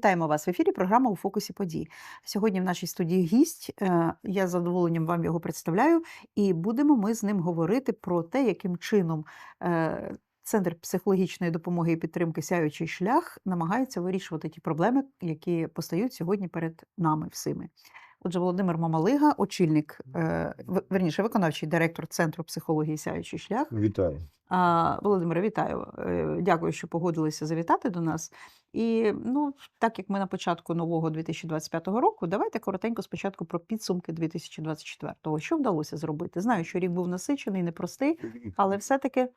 Вітаємо вас в ефірі. Програма у фокусі подій. Сьогодні в нашій студії гість. е, Я з задоволенням вам його представляю, і будемо ми з ним говорити про те, яким чином е, Центр психологічної допомоги і підтримки Сяючий шлях намагається вирішувати ті проблеми, які постають сьогодні перед нами всіми. Отже, Володимир Мамалига, очільник, е, верніше, виконавчий директор Центру психології Сяючий шлях. Вітаю. А, Володимире, вітаю. Е, Дякую, що погодилися завітати до нас. І ну, так як ми на початку нового 2025 року, давайте коротенько спочатку про підсумки 2024-го. Що вдалося зробити? Знаю, що рік був насичений, непростий, але все-таки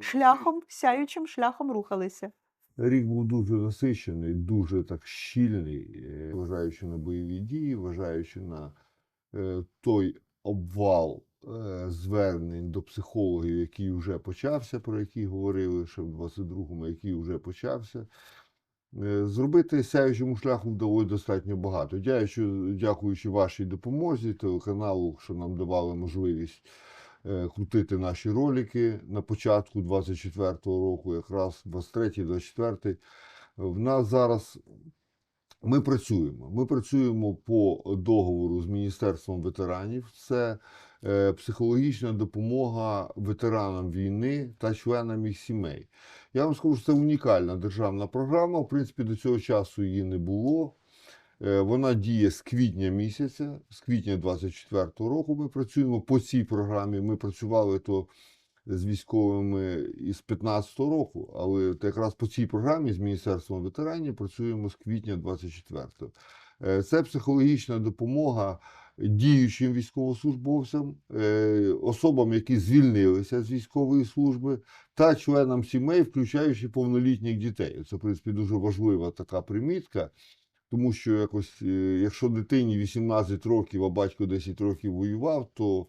шляхом, сяючим шляхом рухалися. Рік був дуже насичений, дуже так щільний, е, вважаючи на бойові дії, вважаючи на е, той обвал е, звернень до психологів, який вже почався, про який говорили ще в 22-му, який вже почався. Зробити сяючому шляху вдалося достатньо багато. Дякуючи, вашій допомозі, телеканалу, що нам давали можливість крутити наші ролики на початку 24-го року, якраз 23-й, 24-й. В нас зараз ми працюємо. Ми працюємо по договору з Міністерством ветеранів. Це е, психологічна допомога ветеранам війни та членам їх сімей. Я вам скажу, що це унікальна державна програма. В принципі, до цього часу її не було. Е, Вона діє з квітня місяця, з квітня 24-го року. Ми працюємо по цій програмі. Ми працювали то з військовими із 15-го року, але якраз по цій програмі з Міністерством ветеранів працюємо з квітня 24-го. Е, Це психологічна допомога діючим військовослужбовцям, е, особам, які звільнилися з військової служби, та членам сімей, включаючи повнолітніх дітей. Це, в принципі, дуже важлива така примітка. Тому що якось, е, якщо дитині 18 років, а батько 10 років воював, то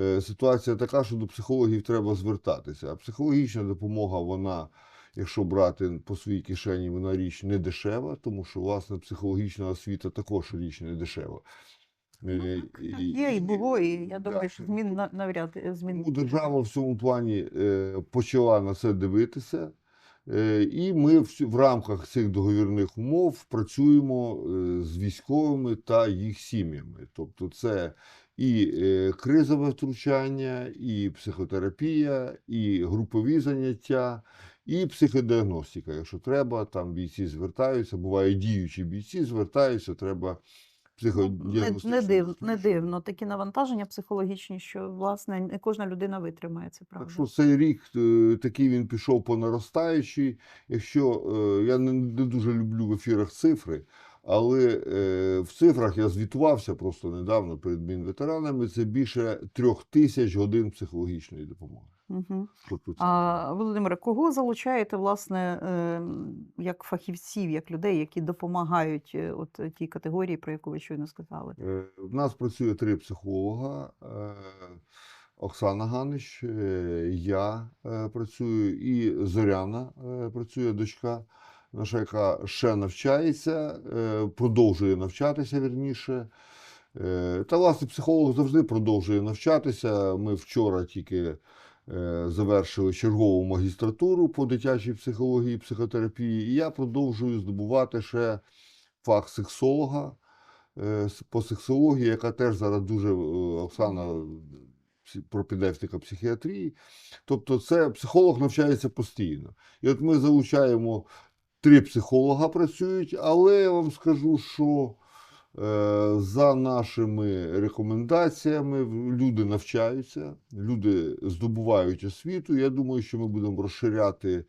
е, ситуація така, що до психологів треба звертатися. А психологічна допомога, вона, якщо брати по своїй кишені, вона річ не дешева, тому що власне психологічна освіта також річ не дешева. Е, Є і було, і я думаю, що змін навряд змін. Держава в цьому плані почала на це дивитися. Е, І ми в, рамках цих договірних умов працюємо е, з військовими та їх сім'ями. Тобто, це і е, кризове втручання, і психотерапія, і групові заняття, і психодіагностика. Якщо треба, там бійці звертаються, буває діючі бійці звертаються, треба Ну, не, не, див, не дивно. Такі навантаження психологічні, що власне не кожна людина витримає це Так що цей рік е, такий він пішов по наростаючій. Якщо е, я не, не дуже люблю в ефірах цифри, але е, в цифрах я звітувався просто недавно перед Мінветеранами. Це більше трьох тисяч годин психологічної допомоги. Угу. А, Володимире, кого залучаєте, власне, ем, як фахівців, як людей, які допомагають е, от е, тій категорії, про яку ви щойно сказали? Е, В нас працює три психолога. е, Оксана Ганич, е, я е, працюю, і Зоряна е, працює дочка наша, яка ще навчається, е, продовжує навчатися вірніше. Е, Та, власне, психолог завжди продовжує навчатися. Ми вчора тільки е, завершили чергову магістратуру по дитячій психології і психотерапії, і я продовжую здобувати ще фах сексолога е, по сексології, яка теж зараз дуже е, Оксана пропедевтика психіатрії. Тобто, це психолог навчається постійно. І от ми залучаємо три психолога працюють, але я вам скажу, що е, за нашими рекомендаціями люди навчаються, люди здобувають освіту. Я думаю, що ми будемо розширяти.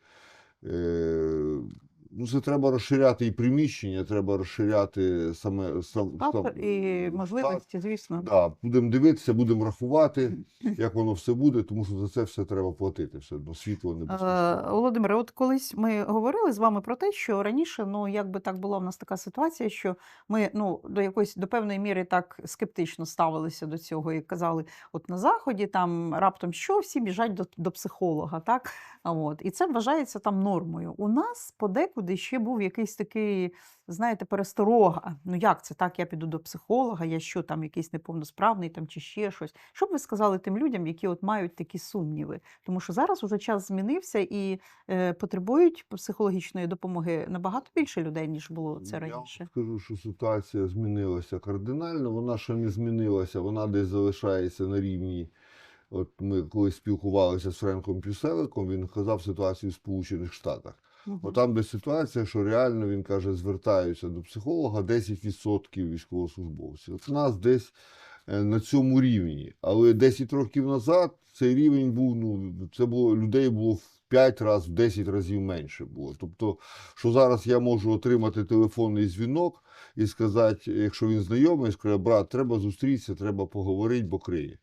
Ну, це треба розширяти і приміщення, треба розширяти саме сам, сам- і так, можливості, звісно. Да, будемо дивитися, будемо рахувати, як воно все буде, тому що за це все треба платити. Все одно світло не Е. Володимире, от колись ми говорили з вами про те, що раніше, ну якби так була в нас така ситуація, що ми ну до якоїсь до певної міри так скептично ставилися до цього і казали, от на заході там раптом що всі біжать до, до психолога, так? А От і це вважається там нормою. У нас подекуди заходи ще був якийсь такий, знаєте, пересторога. Ну як це так? Я піду до психолога, я що там якийсь неповносправний там чи ще щось. Що б ви сказали тим людям, які от мають такі сумніви? Тому що зараз уже час змінився і е, потребують психологічної допомоги набагато більше людей, ніж було це Я раніше. скажу, що ситуація змінилася кардинально. Вона ще не змінилася, вона десь залишається на рівні. От ми коли спілкувалися з Френком Пюселиком, він казав ситуацію в Сполучених Штатах. Мгм. От де ситуація, що реально він каже, звертаються до психолога 10% військовослужбовців. От у нас десь е, на цьому рівні. Але 10 років назад цей рівень був, ну, це було людей було в 5 разів, в 10 разів менше було. Тобто, що зараз я можу отримати телефонний дзвінок і сказати, якщо він знайомий, скаже, брат, треба зустрітися, треба поговорити, бо криє.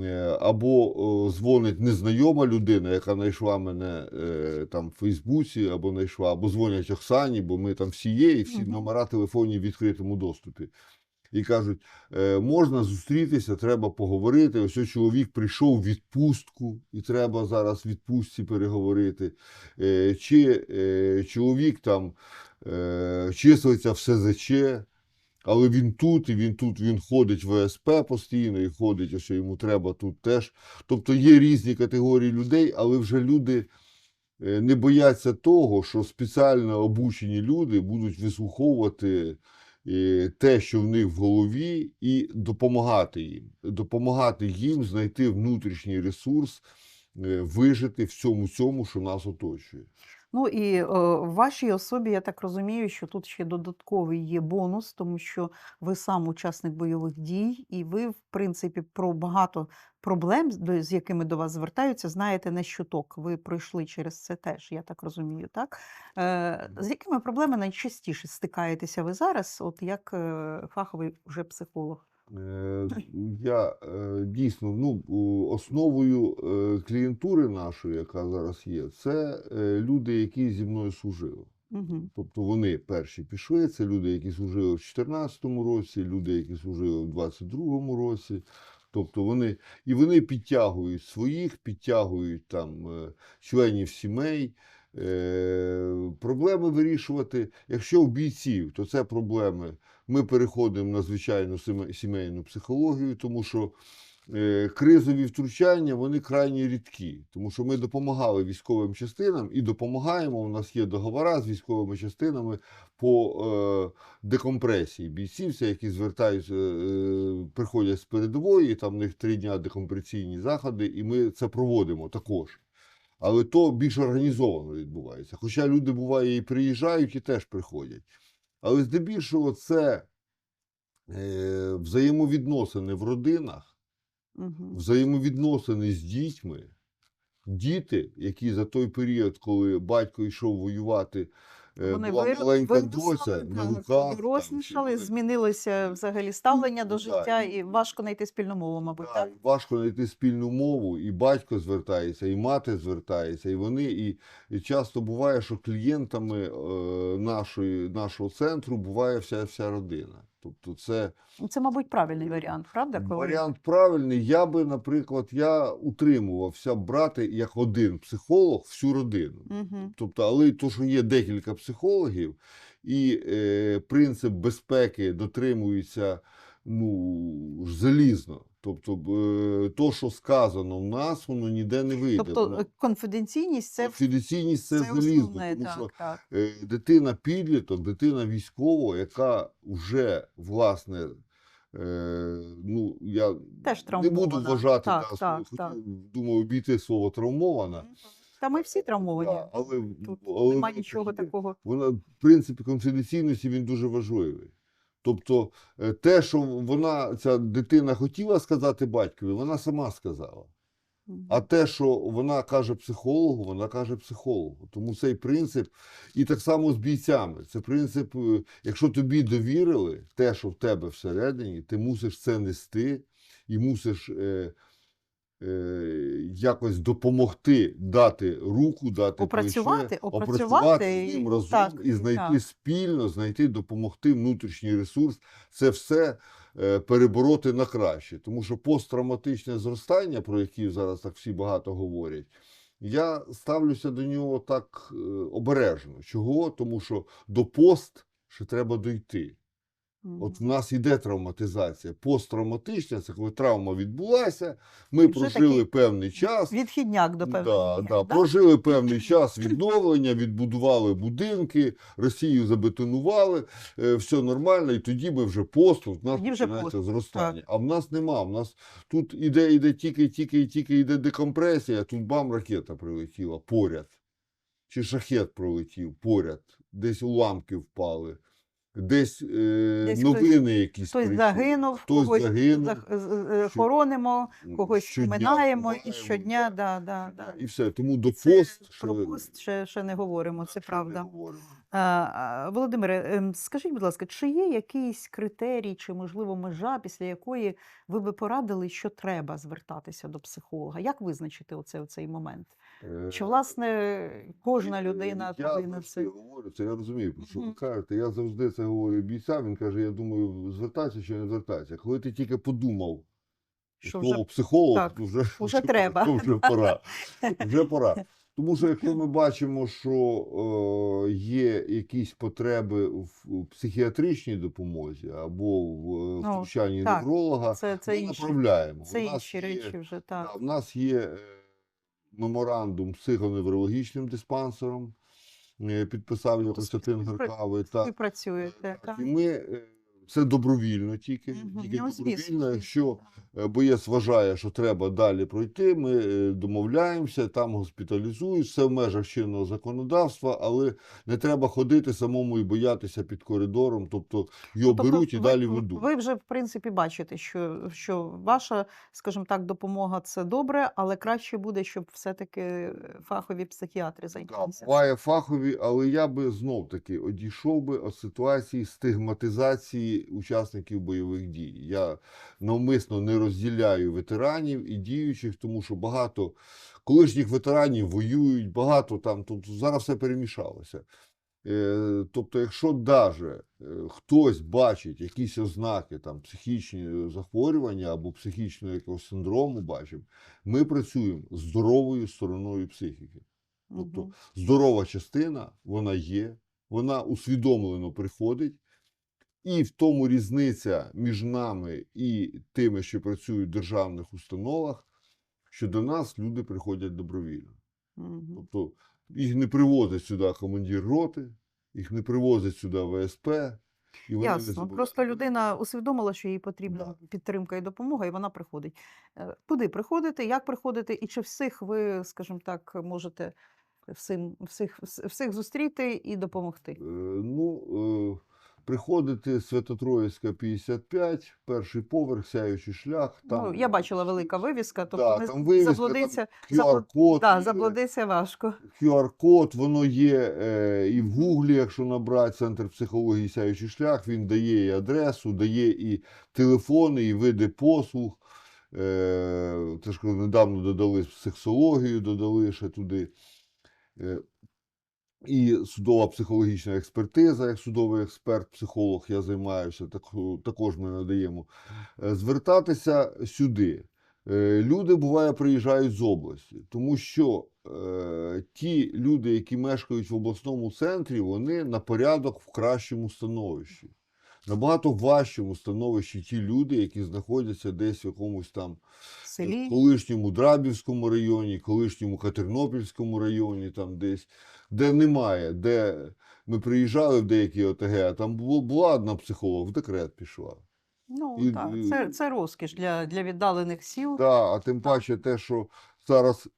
Е, Або дзвонить незнайома людина, яка знайшла мене е, там в Фейсбуці, або знайшла, або дзвонять Оксані, бо ми там всі є, і всі номера телефонів в відкритому доступі. І кажуть, е, можна зустрітися, треба поговорити. Ось ось чоловік прийшов в відпустку, і треба зараз в відпустці переговорити. Чи чоловік там числиться в СЗЧ, але він тут, і він тут він ходить в ВСП постійно, і ходить, ось йому треба тут теж. Тобто є різні категорії людей, але вже люди е, не бояться того, що спеціально обучені люди будуть вислуховувати е, те, що в них в голові, і допомагати їм. Допомагати їм знайти внутрішній ресурс, е, вижити в цьому цьому, що нас оточує. Ну і е, в вашій особі я так розумію, що тут ще додатковий є бонус, тому що ви сам учасник бойових дій, і ви, в принципі, про багато проблем, з- до- з якими до вас звертаються, знаєте не щуток. Ви пройшли через це теж, я так розумію, так? Е, з якими проблемами найчастіше стикаєтеся ви зараз, от як е, фаховий вже психолог? Е, Я е, дійсно ну, основою е, клієнтури нашої, яка зараз є, це люди, які зі мною служили. Угу. Тобто вони перші пішли, це люди, які служили в 2014 році, люди, які служили в 2022 році. Тобто вони і вони підтягують своїх, підтягують там членів сімей. Проблеми вирішувати. Якщо у бійців, то це проблеми. Ми переходимо на звичайну сімейну психологію, тому що е, кризові втручання вони крайні рідкі, тому що ми допомагали військовим частинам і допомагаємо. У нас є договори з військовими частинами по е, декомпресії бійців, які звертаються, е, приходять з передової, там в них три дня декомпресійні заходи, і ми це проводимо також. Але то більш організовано відбувається. Хоча люди буває і приїжджають, і теж приходять. Але здебільшого це е, взаємовідносини в родинах, Угу. взаємовідносини з дітьми. Діти, які за той період, коли батько йшов воювати, Вони була вирос- маленька дося, руках. там, дорослішали, змінилося взагалі ставлення до життя, і- і важко знайти спільну мову, мабуть, Так, так? важко знайти спільну мову, і батько звертається, і мати звертається, і вони. І, і часто буває, що клієнтами е, нашої, нашого центру буває вся, вся родина. Тобто це Ну, Це, мабуть, правильний варіант, правда? Коли... варіант правильний. Я би, наприклад, я утримувався брати як один психолог всю родину. Угу. Тобто, але то, що є декілька психологів, і е, принцип безпеки дотримується ну, залізно. Тобто, е, то, що сказано в нас, воно ніде не вийде. Тобто е, конфіденційність це, Конфіденційність це, це залізно, основне, тому так, що так. е, дитина підліток, дитина військова, яка вже власне. Ну, я Теж не буду вважати, Так, да, так, так. думаю, обійти слово травмована. Та ми всі травмовані. Да, але, Тут але немає нічого такого. вона, в принципі, конфіденційності він дуже важливий. Тобто, е, те, що вона, ця дитина хотіла сказати батькові, вона сама сказала. А те, що вона каже психологу, вона каже психологу. Тому цей принцип, і так само з бійцями. Це принцип, е, якщо тобі довірили те, що в тебе всередині, ти мусиш це нести і мусиш е, е, якось допомогти, дати руку, дати Опрацювати, плече, опрацювати ним і- разом так, і знайти так. спільно, знайти, допомогти внутрішній ресурс. Це все е, перебороти на краще. Тому що посттравматичне зростання, про яке зараз так всі багато говорять, Я ставлюся до нього так е, обережно. Чого? Тому що до пост ще треба дойти. От в нас іде травматизація. Посттравматична це коли травма відбулася, ми вже прожили певний час. Відхідняк до певної Да, да, да? прожили певний час відновлення, відбудували будинки, Росію забетонували, е, все нормально, і тоді ми вже пост, от нас починається пост, зростання. А в нас нема. В нас тут іде, іде тільки, тільки, тільки йде декомпресія, тут бам, ракета прилетіла поряд. Чи шахет пролетів поряд, десь уламки впали, десь, е, Десь новини якісь. Хтось прийшли. загинув, Хтось когось загинув. зах- з- з- Що- хоронимо, когось щодня поминаємо і щодня. да. Да, да. І все. Тому до Це пост про ще- пост ще, ще не говоримо, це ще правда. говоримо. А, Володимире, ем, скажіть, будь ласка, чи є якийсь критерій, чи, можливо, межа, після якої ви би порадили, що треба звертатися до психолога? Як визначити оце, оцей момент? Чи, Е, власне, кожна Е, людина я повинна завжди це? говорю, це я розумію, про що ви кажете. Я завжди це говорю бійцям. Він каже: я думаю, звертатися чи не звертатися. Коли ти тільки подумав, Що вже психолог, так, то вже, уже треба. то вже пора. Вже пора. Тому що якщо ми бачимо, що е, є якісь потреби в психіатричній допомозі або в е, Ну, втручанні невролога, це, це ми інші, направляємо. це інші є- речі вже Да, так. в нас є е, меморандум з психоневрологічним диспансером, е, підписав його Тобто Костянтин. Так, Співпрацюєте. так. Так. І ми е, це добровільно тільки. Мгм. Тільки Ну, добровільно. Якщо е, боєць вважає, що треба далі пройти, ми е, домовляємося, там госпіталізують, все в межах чинного законодавства, але не треба ходити самому і боятися під коридором, тобто його Тобто беруть і ви, далі ведуть. Ви вже в принципі бачите, що, що ваша, скажімо так, допомога це добре, але краще буде, щоб все-таки фахові психіатри займалися. буває фахові, але я би знов таки одійшов би від ситуації стигматизації учасників бойових дій. Я навмисно не розділяю ветеранів і діючих, тому що багато колишніх ветеранів воюють, багато там, тобто зараз все перемішалося. Е, Тобто, якщо даже е, хтось бачить якісь ознаки там, психічні захворювання або психічного якогось синдрому, бачимо, ми працюємо з здоровою стороною психіки. Тобто здорова частина, вона є, вона усвідомлено приходить, і в тому різниця між нами і тими, що працюють в державних установах, що до нас люди приходять добровільно. Мгм. Тобто їх не привозить сюди командир роти, їх не привозить сюди ВСП. І вони Ясно. забувають. Просто людина усвідомила, що їй потрібна Да. підтримка і допомога, і вона приходить. Е, Куди приходити, як приходити, і чи всіх ви, скажімо так, можете всім, всіх, всіх зустріти і допомогти? Е, Ну, е, приходити Свято-Троїцька 55, перший поверх, сяючий шлях. Там, ну, я бачила велика вивіска, тобто Да, не там вивіска, заблудиться, там QR-код. да, заблудиться важко. QR-код, воно є е, і в Гуглі, якщо набрати Центр психології сяючий шлях, він дає і адресу, дає і телефони, і види послуг. Е, теж недавно додали сексологію, додали ще туди. Е, і судова психологічна експертиза, як судовий експерт, психолог, я займаюся, так, також ми надаємо. Е, Звертатися сюди. Е, Люди буває приїжджають з області, тому що е, ті люди, які мешкають в обласному центрі, вони на порядок в кращому становищі. Набагато важчому становищі ті люди, які знаходяться десь в якомусь там селі. колишньому Драбівському районі, колишньому Катернопільському районі, там десь, де немає, де ми приїжджали в деякі ОТГ, а там була одна психолог, в декрет пішла. Ну, і- так, це, це розкіш для, для віддалених сіл. Да, а тим паче те, що зараз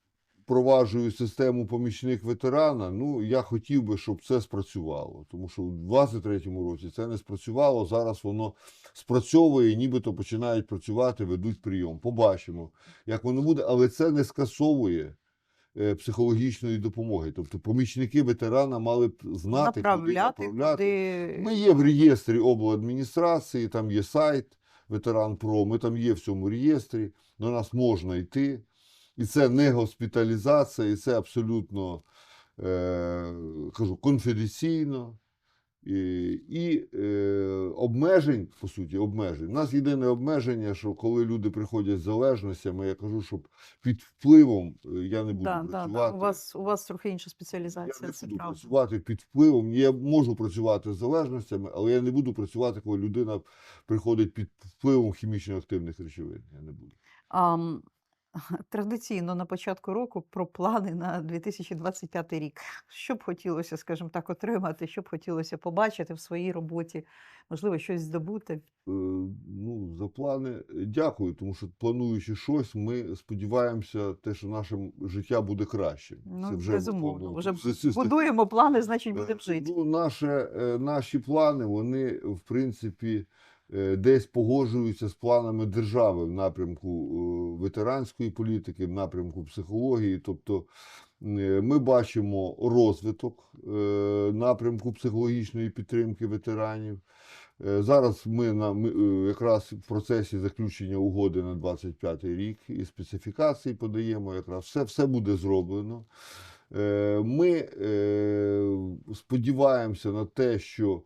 впроваджую систему помічник ветерана, ну я хотів би, щоб це спрацювало. Тому що у 23-му році це не спрацювало. Зараз воно спрацьовує, нібито починають працювати, ведуть прийом. Побачимо, як воно буде, але це не скасовує. Е, Психологічної допомоги, тобто помічники ветерана мали б знати, куди направляти, направляти. куди... Ми є в реєстрі обладміністрації, там є сайт Ветеран Про, ми там є в цьому реєстрі, до нас можна йти. І це не госпіталізація, і це абсолютно е, кажу, конфіденційно. І, е, обмежень, по суті, обмежень. У нас єдине обмеження, що коли люди приходять з залежностями, я кажу, щоб під впливом е, я не буду Да, да, працювати. да. У вас у вас трохи інша Я спеціалізація, не це буду правда. працювати під впливом. Я можу працювати з залежностями, але я не буду працювати, коли людина приходить під впливом хімічно активних речовин. Я не буду. Ам, традиційно на початку року про плани на 2025 рік. Що б хотілося, скажімо так, отримати, що б хотілося побачити в своїй роботі, можливо, щось здобути. Е, Ну, за плани дякую, тому що плануючи щось, ми сподіваємося, те, що наше життя буде краще. Ну, безумовно, воно- вже це- це- це- Будуємо плани, значить Е, будемо жити. Ну, наше, е, наші плани, вони, в принципі, десь погоджуються з планами держави в напрямку е, ветеранської політики, в напрямку психології. Тобто е, ми бачимо розвиток е, напрямку психологічної підтримки ветеранів. Е, Зараз ми, на, ми е, якраз в процесі заключення угоди на 25 рік і специфікації подаємо. Якраз все, все буде зроблено. Е, Ми е, сподіваємося на те, що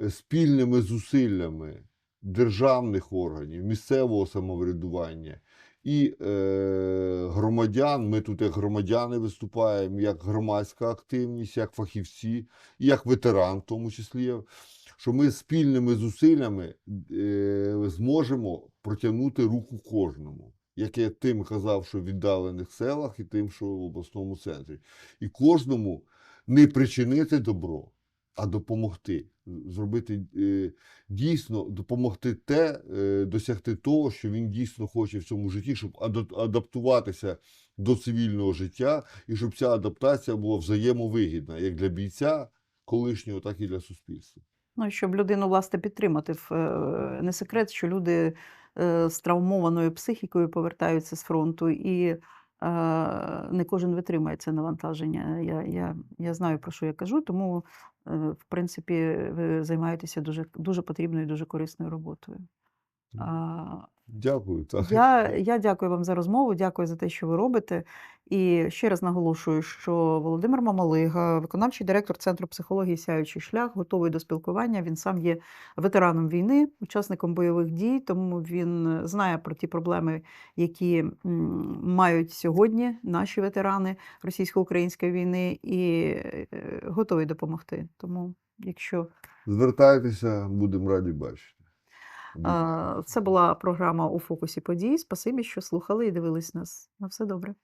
е, спільними зусиллями державних органів, місцевого самоврядування і е, громадян, ми тут як громадяни виступаємо, як громадська активність, як фахівці, і як ветеран, в тому числі, що ми спільними зусиллями е, зможемо протягнути руку кожному. Як я тим казав, що в віддалених селах, і тим, що в обласному центрі. І кожному не причинити добро, а допомогти. Зробити е, дійсно допомогти те, е, досягти того, що він дійсно хоче в цьому житті, щоб ада- адаптуватися до цивільного життя, і щоб ця адаптація була взаємовигідна як для бійця колишнього, так і для суспільства. Ну, щоб людину, власне, підтримати. Е, Не секрет, що люди з травмованою психікою повертаються з фронту, і не кожен витримає це навантаження. Я, я, я знаю, про що я кажу, тому, е, в принципі, ви займаєтеся дуже, дуже потрібною дуже корисною роботою. Дякую. Так. я, я дякую вам за розмову, дякую за те, що ви робите. І ще раз наголошую, що Володимир Мамалига, виконавчий директор Центру психології Сяючий шлях, готовий до спілкування. Він сам є ветераном війни, учасником бойових дій, тому він знає про ті проблеми, які мають сьогодні наші ветерани російсько-української війни, і е, готовий допомогти. Тому, якщо Звертайтеся, будемо раді бачити. Це була програма у фокусі подій. Спасибі, що слухали і дивились нас. На все добре.